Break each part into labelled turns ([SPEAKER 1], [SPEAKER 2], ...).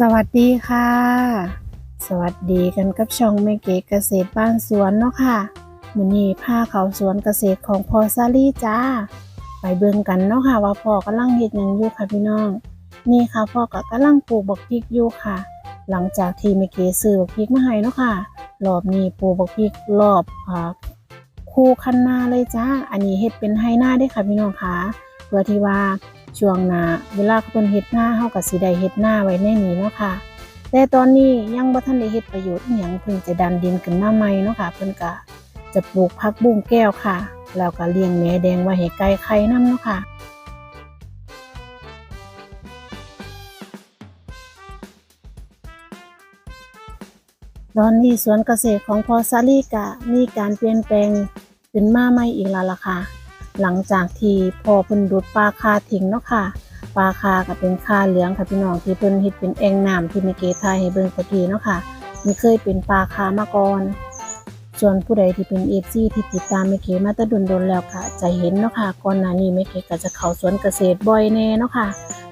[SPEAKER 1] สวัสดีค่ะ สวัสดีกันกับช่องแม่เก๋เกษตรบ้านสวนเนาะค่ะมือนี้พาเขาสวนเกษตรของพอซาลี่จ้า ไปเบิ่งกันเนาะค่ะ ว่าพ่อกำลังเฮ็ดหยังอยู่ค่ะพี่น้อง นี่ค่ะพ่อก็กำลังปลูกบักพริกอยู่ค่ะ หลังจากที่แม่เก๋ซื้อบักพริกมาให้เนาะค่ะรอบนี้ปลูกบักพริกรอบอ่าคู่คันนาเลยจ้า อันนี้เฮ็ดเป็นไฮนาได้ค่ะพี่น้องค่ะเพื่อที่ว่า ช่วงหน้าเวลาเขาเพิ่นเฮ็ดหน้าเฮาก็สิได้เฮ็ดหน้าไว้ในนี้เนาะค่ะ แต่ตอนนี้ยังบ่ทันได้เฮ็ดประโยชน์อีหยังเพิ่นจะดันดินขึ้นมาใหม่เนาะค่ะ เพิ่นก็จะปลูกผักบุ้งแก้วค่ะ แล้วก็เลี้ยงแม่แดงไว้ให้ไก่ไข่นํเนาะค่ะตอนนี้สวนเกษตรของพอซาลีกะมีการเปลี่ยนแปลงขึ้นมาใหม่อีกแล้วล่ะค่ะ หลังจากที่พอเพิ่นดูดปลาคาทิ้งเนาะค่ะ ปลาคาก็เป็นคาเหลืองค่ะพี่น้องที่เพิ่นเฮ็ดเป็นแอ่งน้ำที่เมเกทายให้เบิ่งตะกี้เนาะค่ะ มันเคยเป็นปลาคามาก่อน ส่วนผู้ใดที่เป็น FC ที่ติดตามเมเกมาตะดนๆแล้วค่ะ จะเห็นเนาะค่ะก่อนหน้านี้เมเกก็จะเข้าสวนเกษตรบ่อยแน่เนาะค่ะ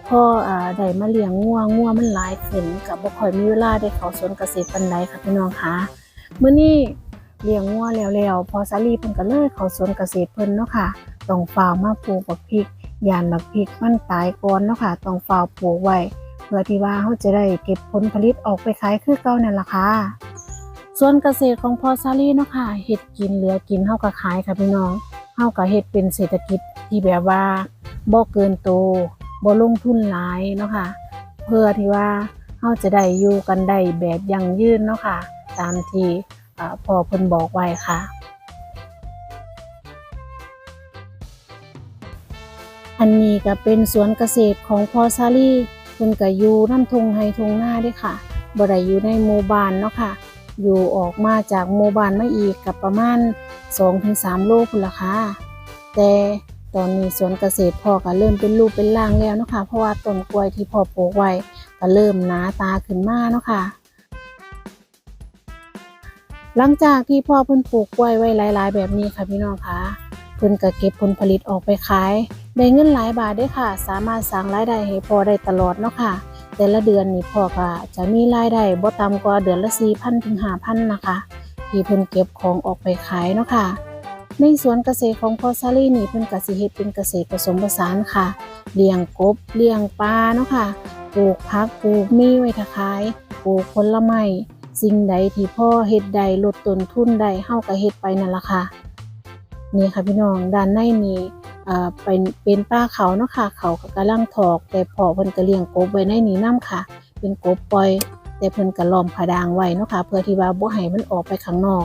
[SPEAKER 1] พออ่าได้มาเลี้ยงงัวงัวมันหลายขึ้นก็บ่ค่อยมีเวลาได้เข้าสวนเกษตรปานใดค่ะพี่น้องค่ะมื้อนี้เลี้ยงงัวแล้วๆพอสาลีเพิ่นก็เลยเข้าสวนเกษตรเพิ่นเนาะค่ะ ต้องฝากมาปลูกบักพริกยานบักพริกมันตายก่อนเนาะค่ะต้องฝากปลูกไว้เพื่อที่ว่าเราจะได้เก็บผลผลิตออกไปขายคือเก่านั่นล่ะค่ะส่วนเกษตรของพอซาลี่เนาะค่ะเฮ็ดกินเหลือกินเฮาก็ขายค่ะพี่น้องเฮาก็เฮ็ดเป็นเศรษฐกิจที่แบบว่าบ่เกินโตบ่ลงทุนหลายเนาะค่ะ เพื่อที่ว่าเราจะได้อยู่กันได้แบบยั่งยืนเนาะค่ะ ตามที่พ่อเพิ่นบอกไว้ค่ะ อันนี้ก็เป็นสวนเกษตรของพ่อซาลี่เพิ่นก็อยู่น้ำทงไฮทงหน้าด้วยค่ะบ่ได้อยู่ในหมู่บ้านเนาะค่ะ อยู่ออกมาจากหมู่บ้านมาอีกกับประมาณ 2-3 โลพุ่นละค่ะแต่ตอนนี้สวนเกษตรพ่อก็เริ่มเป็นรูปเป็นร่างแล้วเนาะค่ะเพราะว่าต้นกล้วยที่พ่อปลูกไว้ก็เริ่มหนาตาขึ้นมาเนาะค่ะ หลังจากที่พ่อเพิ่นปลูกกล้วยไว้หลาย ๆ แบบนี้ค่ะพี่น้องค่ะ พิ่นก็เก็บผลผลิตออกไปขาย ได้เงินหลายบาทด้อค่ะ สามารถสร้างรายได้ให้พอได้ตลอดเนาะค่ะ แต่ละเดือนนี่พ่อก็จะมีรายได้บ่ต่ำกว่าเดือนละ4,000ถึง5,000นะคะ ที่เพิ่นเก็บของออกไปขายเนาะค่ะ ในสวนเกษตรของพ่อซาลี่นี่เพิ่นก็สิเฮ็ดเป็นเกษตรผสมผสานค่ะ เลี้ยงกบ เลี้ยงปลาเนาะค่ะ ปลูกผัก ปลูกมีไว้ถ้าขาย ปลูกผลไม้ สิ่งใดที่พ่อเฮ็ดได้ลดต้นทุนได้เฮาก็เฮ็ดไปนั่นล่ะค่ะ นี่ค่ะพี่น้องด้านในนี่เป็นเป็นป้าเขาเนาะค่ะ เขาก็กำลังถอกแต่พอเพิ่นก็เลี้ยงกบไว้ในนี้นํค่ะ เป็นกบปล่อย แต่เพิ่นก็ล้อมผดางไว้เนาะค่ะ เพื่อที่ว่าบ่ให้มันออกไปข้างนอก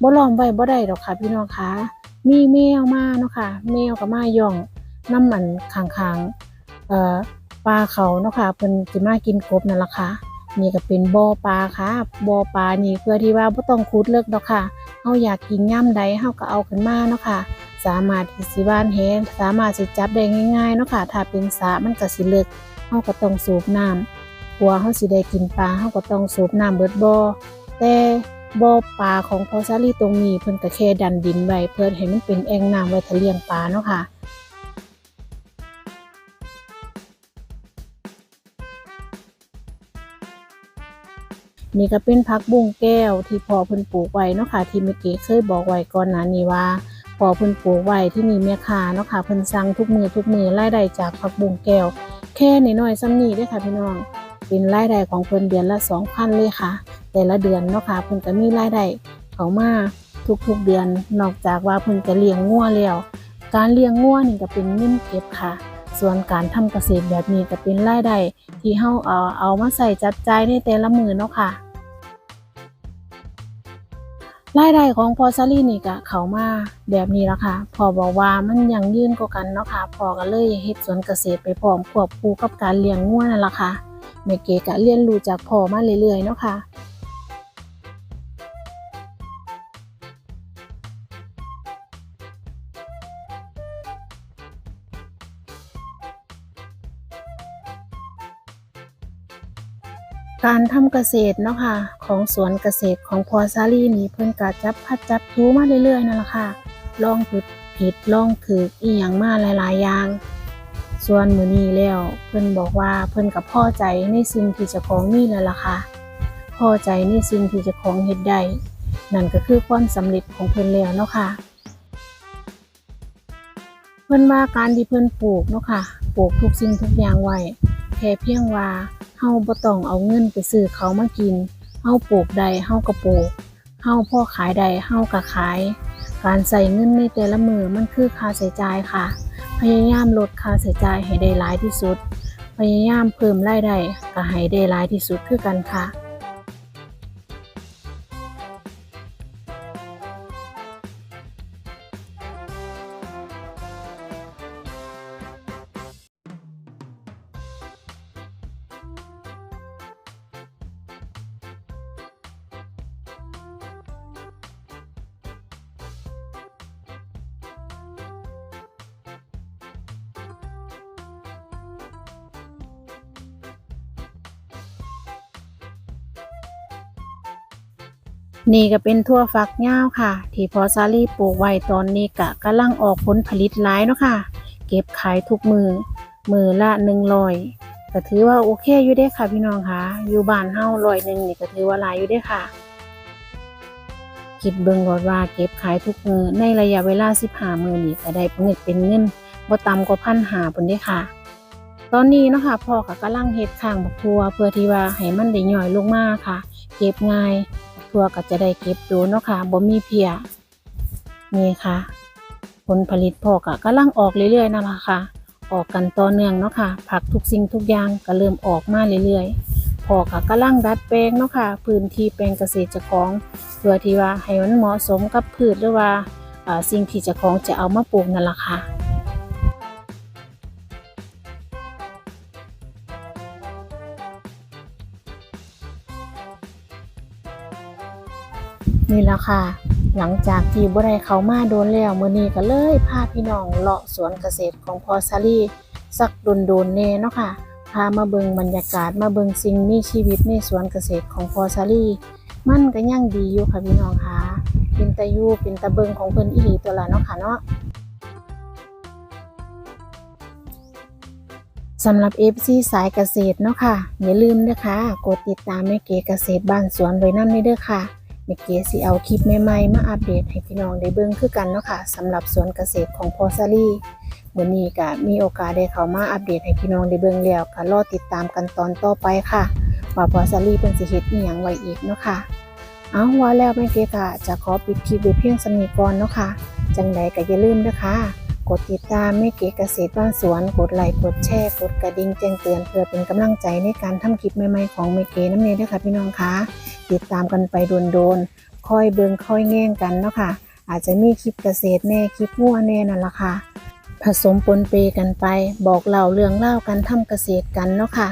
[SPEAKER 1] บ่ล้อมไว้บ่ได้ดอกค่ะพี่น้องคะมีแมวมาเนาะค่ะ แมวก็มาย่องน้ำมันข้างๆเอ่อปลาเขาเนาะค่ะเพิ่นสิมากินกบนั่นล่ะค่ะนี่ก็เป็นบ่อปลาค่ะบ่อปลานี่เพื่อที่ว่าบ่ต้องขุดเลิกดอกค่ะ เฮาอยากกินย่ำใดเฮาก็เอาขึ้นมาเนาะค่ะ สามารถที่สิบ้านแหสามารถสิจับได้ง่ายๆเนาะค่ะ ถ้าเป็นสามันก็สิเลึกเฮาก็ต้องสูบน้ำกลัวเฮาสิได้กินปลาเฮาก็ต้องสูบน้ำเบิดบ่อแต่บ่อปลาของพอซาลีตรงนี้เพิ่นก็แค่ดันดินไว้เพื่อให้มันเป็นแอ่งน้ำไว้ทะเลียงปลาเนาะค่ะ นี่ก็เป็นผักบุ้งแก้วที่พ่อเพิ่นปลูกไว้เนาะค่ะที่เมื่อกี้เคยบอกไว้ก่อนหน้านี้ว่าพ่อเพิ่นปลูกไว้ที่นี่แม่ค้าเนาะค่ะเพิ่นสั่งทุกมือทุกมือรายได้จากผักบุ้งแก้ว แค่น้อยๆซ้ำนี้ด้อค่ะพี่น้องเป็นรายได้ของเพิ่นเดือนละ2,000เลยค่ะ แต่ละเดือนเนาะค่ะเพิ่นก็มีรายได้เข้ามาทุกๆเดือน นอกจากว่าเพิ่นจะเลี้ยงงัวแล้วการเลี้ยงงัวนี่ก็เป็นเงินเก็บค่ะ ส่วนการทำเกษตรแบบนี้ก็เป็นรายได้ที่เฮาเอาเอามาใส่จับจ่ายในแต่ละมือเนาะค่ะรายได้ของพอซาลี่นี่ก็เขามาแบบนี้แล้วค่ะพอบอกว่ามันยังยืนกว่ากันเนาะค่ะพอก็เลยเฮ็ดสวนเกษตรไปพร้อมควบคู่กับการเลี้ยงงัวนั่นละค่ะแม่เกก็เรียนรู้จากพ่อมาเรื่อยๆเนาะค่ะ การทำเกษตรเนาะค่ะของสวนเกษตรของพอซาลีนี่เพิ่นก็จับพัดจับทูมาเรื่อยๆนั่นแหละค่ะลองผิดผิดลองถืออีหยังมาหลายๆอย่างส่วนมือนี้แล้วเพิ่นบอกว่าเพิ่นกับพ่อใจในสิ่งที่จ้าของมีแล้วล่ะค่ะพ่อใจในสิ่งที่จ้าของเฮ็ดได้นั่นก็คือความสำเร็จของเพิ่นแล้วเนาะค่ะ เพิ่นว่าการที่เพิ่นปลูกเนาะค่ะปลูกทุกสิ่งทุกอย่างไว้แค่เพียงว่า เฮาบ่ต้องเอาเงินไปซื้อเขามากิน เฮาปลูกใดเฮาก็ปลูก เฮาพ่อขายใดเฮาก็ขาย การใส่เงินในแต่ละมือมันคือค่าใช้จ่ายค่ะ พยายามลดค่าใช้จ่ายให้ได้หลายที่สุด พยายามเพิ่มรายได้ก็ให้ได้หลายที่สุดคือกันค่ะ นี่ก็เป็นทั่วฝักยาวค่ะ ที่พอซาลี่ปลูกไว้ตอนนี้กะกำลังออกผลผลิตหลายเนาะค่ะ เก็บขายทุกมือ มือละหนึ่งร้อยก็ถือว่าโอเคอยู่เด้ค่ะพี่น้องค่ะ อยู่บ้านเฮาร้อยหนึ่งนี่ก็ถือว่าหลายอยู่เด้ค่ะ คิดเบิ่งก่อนว่าเก็บขายทุกมือในระยะเวลา15มื้อนี่ก็ได้ผลเป็นเงินบ่ต่ำกว่าพันหาพุ่นเด้ค่ะ ตอนนี้เนาะค่ะพ่อก็กำลังเฮ็ดข้างบักทัวเพื่อที่ว่าให้มันได้ย่อยลงมาค่ะ เก็บง่าย ทัวก็จะได้เก็บดูเนาะค่ะบ่มีเพียนี่ค่ะ ผลผลิตพอก็กำลังออกเรื่อยๆนะคะค่ะ ออกกันต่อเนื่องเนาะค่ะ ผักทุกสิ่งทุกอย่างก็เริ่มออกมาเรื่อยๆพอก็กำลังดัดแปลงเนาะค่ะ พื้นที่แปลงเกษตรเจ้าของเพื่อที่ว่าให้มันเหมาะสมกับพืชหรือว่าสิ่งที่เจ้าของจะเอามาปลูกนั่นแหละค่ะ นี่แหละค่ะ หลังจากที่บ่ได้เขามาโดนแล้วมื้อนี้ก็เลยพาพี่น้องเลาะสวนเกษตรของพอซารีสักโดนๆแน่เนาะค่ะ พามาเบิงบรรยากาศมาเบิงสิ่งมีชีวิตในสวนเกษตรของพอซารีมันก็ยังดีอยู่ค่ะพี่น้องค่ะเป็นตะยูเป็นตะเบิงของเพิ่นอีหลีตัวละเนาะค่ะเนาะสำหรับ FC สายเกษตรเนาะค่ะ อย่าลืมนะคะกดติดตามแม่เก๋เกษตรบ้านสวนไว้นำเด้อค่ะ เมเกสิเอาคลิปใหม่ๆมาอัปเดตให้พี่น้องได้เบิ่งคือกันเนาะค่ะสำหรับสวนเกษตรของพอซารีมื้อนี้ก็มีโอกาสได้เข้ามาอัปเดตให้พี่น้องได้เบิ่งแล้วก็รอติดตามกันตอนต่อไปค่ะว่าพอซารีเพิ่นสิเฮ็ดอีหยังไว้อีกเนาะค่ะเอาว่าแล้วแม่เกก็จะขอปิดคลิปไว้เพียงสำนี้ก่อนเนาะค่ะจังใดก็อย่าลืมนะคะ กดติดตามแม่เก๋เกษตรบ้านสวน กดไลค์กดแชร์กดกระดิ่งแจ้งเตือนเพื่อเป็นกำลังใจในการทำคลิปใหม่ๆของแม่เก๋น้ำเนยด้วยค่ะพี่น้องคะ ติดตามกันไปโดนๆค่อยเบิงค่อยแง่งกันเนาะค่ะ อาจจะมีคลิปเกษตรแน่คลิปมั่วแน่นั่นละค่ะ ผสมปนเปกันไป บอกเล่าเรื่องเล่ากันทำเกษตรกันเนาะค่ะ